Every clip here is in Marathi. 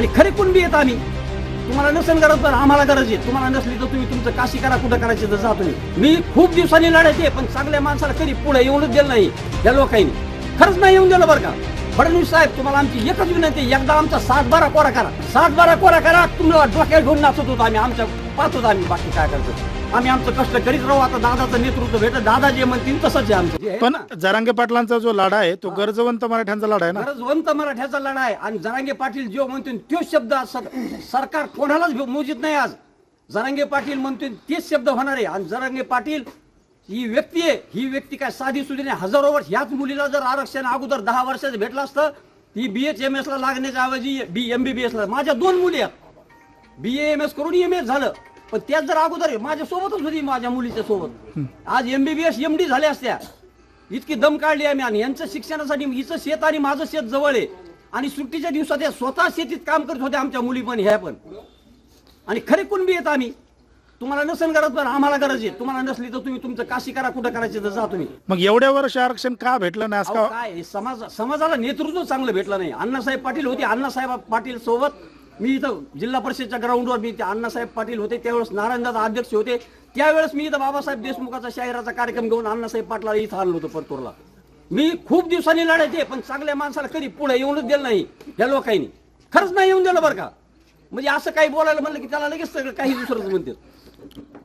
आणि खरे कुणबी येत आम्ही. तुम्हाला नसेल गरज तर आम्हाला गरज आहे. तुम्हाला नसली तर तुम्ही तुमचं काशी करा कुठं करायचं तर जा तुम्ही. मी खूप दिवसांनी लढायचे पण चांगल्या माणसाला कधी पुढे येऊनच दिलं नाही या लोकांनी. खरंच नाही येऊन दिलं बरं का? फडणवीस साहेब तुम्हाला आमची एकच विनंती एकदा आमचा सात बारा कोरा करा. सात बारा कोरा करा तुम्हाला डोक्यात घेऊन नाचत होतो आम्ही आमच्या पाहत होतो आम्ही बाकी काय करतो आम्ही आमचं कष्ट करीत राहू आता दादाचं नेतृत्व भेटत दादा जे म्हणतील तसंच आहे आमचं. पण. जरांगे पाटलांचा जो लढा आहे तो गरजवंत मराठ्यांचा लढा आहे ना? गरजवंत मराठ्याचा लढा आहे आणि जरांगे पाटील जो म्हणतो तो शब्द आज सर- सरकार कोणालाच मोजित नाही आज. जरांगे पाटील म्हणतोय तेच शब्द होणार आहे आणि जरांगे पाटील ही व्यक्ती आहे. ही व्यक्ती काय साधी सुधी नाही हजारो वर्ष ह्याच मुलीला जर आरक्षण अगोदर दहा वर्षाचं भेटलं असतं ती बी एच एम एस ला लागण्याच्या ऐवजी बी एम बी बी एस ला माझ्या दोन मुली आहेत. बी एम एस करून एम एस झालं. पण त्याच जर अगोदर माझ्या सोबतच होती माझ्या मुलीच्या सोबत. आज एमबीबीएस एम डी झाल्या असत्या. इतकी दम काढली आम्ही आणि यांचं शिक्षणासाठी हिचं शेत आणि माझं शेत जवळ आहे. आणि सुट्टीच्या दिवसात या स्वतः शेतीत काम करत होत्या आमच्या मुली पण ह्या पण. आणि खरे कुणबी येत आम्ही. तुम्हाला नसेल गरज पण आम्हाला गरज आहे. तुम्हाला नसली तर तुम्ही तुमचं काशी करा कुठं करायचं तर जा तुम्ही. मग एवढ्या वर्ष आरक्षण का भेटलं नाही असं अहो, का? काय समाज समाजाला नेतृत्व चांगलं भेटलं नाही. अण्णासाहेब पाटील होते अण्णासाहेब पाटील सोबत मी इथं जिल्हा परिषदच्या ग्राउंडवर मी ते अण्णासाहेब पाटील होते त्यावेळेस नारायणदादा अध्यक्ष होते. त्यावेळेस मी इथं बाबासाहेब देशमुखाचा शाहिराचा कार्यक्रम घेऊन अण्णासाहेब पाटला इथं आणलो होतो परतूरला. मी खूप दिवसांनी लढायचे पण चांगल्या माणसाला कधी पुढे येऊनच दिलं नाही या लोकांनी. खरंच नाही येऊन दिलं बरं का? म्हणजे असं काही बोलायला म्हणलं की त्याला लगेच सगळं काही दुसरंच म्हणते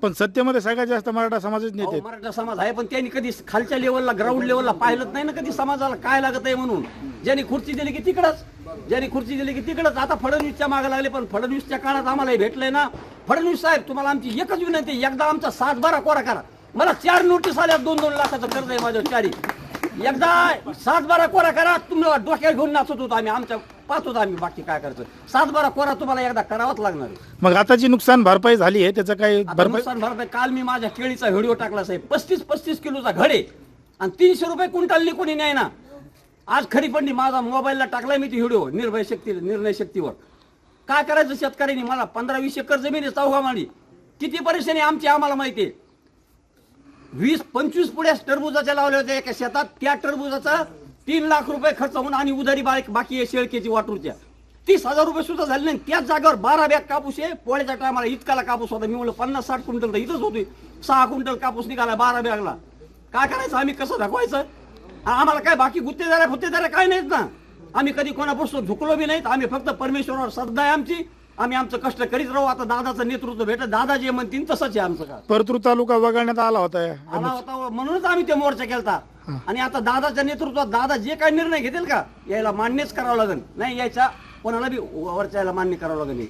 पण सत्तेमध्ये सगळ्यात जास्त मराठा समाजच नेते अहो. मराठा समाज आहे पण त्यांनी कधी खालच्या लेवलला ग्राउंड लेवलला पाहिलंच नाही ना कधी समाजाला. काय लागत आहे म्हणून? ज्यांनी खुर्ची दिली की तिकडच. ज्यांनी खुर्ची दिली की तिकडच. आता फडणवीसच्या मागे लागले पण फडणवीसच्या काळात आम्हाला हे भेटलंय ना. फडणवीस साहेब तुम्हाला आमची एकच विनंती आहे, एकदा आमचा सात बारा कोरा करा. मला चार नोटीस आल्या दोन दोन लाखाचं कर्ज आहे माझ्या चारी. एकदा सात बारा कोरा करा तुम्हाला डोक्यात घेऊन नाचत होतो आम्ही आमच्या पाहत होतो आम्ही बाकी काय करायचं. सात बारा कोरा तुम्हाला एकदा करावाच लागणार आहे. मग आता जी नुकसान भरपाई झाली आहे त्याचं काही आता भरपाई नुकसान भरपाई काल मी माझ्या केळीचा व्हिडिओ टाकला साहेब. पस्तीस पस्तीस किलोचा घडे आणि तीनशे रुपये क्विंटलनी कोणी नाही ना. आज खरी माझा मोबाईलला टाकलाय मी ती व्हिडिओ निर्भय शक्ती निर्णय शक्तीवर. काय करायचं शेतकऱ्यांनी? मला पंधरा वीस एकर जमीन आहे चौघा माळी. किती परेशानी आमची आम्हाला माहिती आहे. वीस पंचवीस पुढ्या टरबुजाच्या लावल्या होत्या एका शेतात. त्या टरबुजाचा तीन लाख रुपये खर्च होऊन आणि उधारी बारीक बाकी आहे शेळकेची वाटूरच्या तीस हजार रुपये सुद्धा झाले नाही. त्याच जागेवर बारा बॅग कापूस आहे. पोळ्याच्या टायमाला इतकाला कापूस होता. मी म्हणलं पन्नास साठ क्विंटल तर इथंच होती सहा क्विंटल कापूस निघाला बारा बॅगला. काय करायचं? आम्ही कसं दाखवायचं? आम्हाला काय बाकी गुत्तेदाऱ्या फुत्तेदाऱ्या काय नाहीत ना? आम्ही कधी कोणापासून झुकलो बी नाहीत. आम्ही फक्त परमेश्वरावर श्रद्धा आहे आमची. आम्ही आमचं कष्ट करीत राहू. आता दादाचं नेतृत्व भेटत दादा जे म्हणतील तसंच आहे आमचं का परतूर तालुका वगळण्यात आला होता. आला होता म्हणूनच आम्ही ते मोर्चा केलता. आणि आता दादाच्या नेतृत्वात दादा जे काही निर्णय घेतील का यायला मान्यच करावं लागेल. नाही यायचा कोणाला बी वरच्या यायला मान्य करावं लागेल.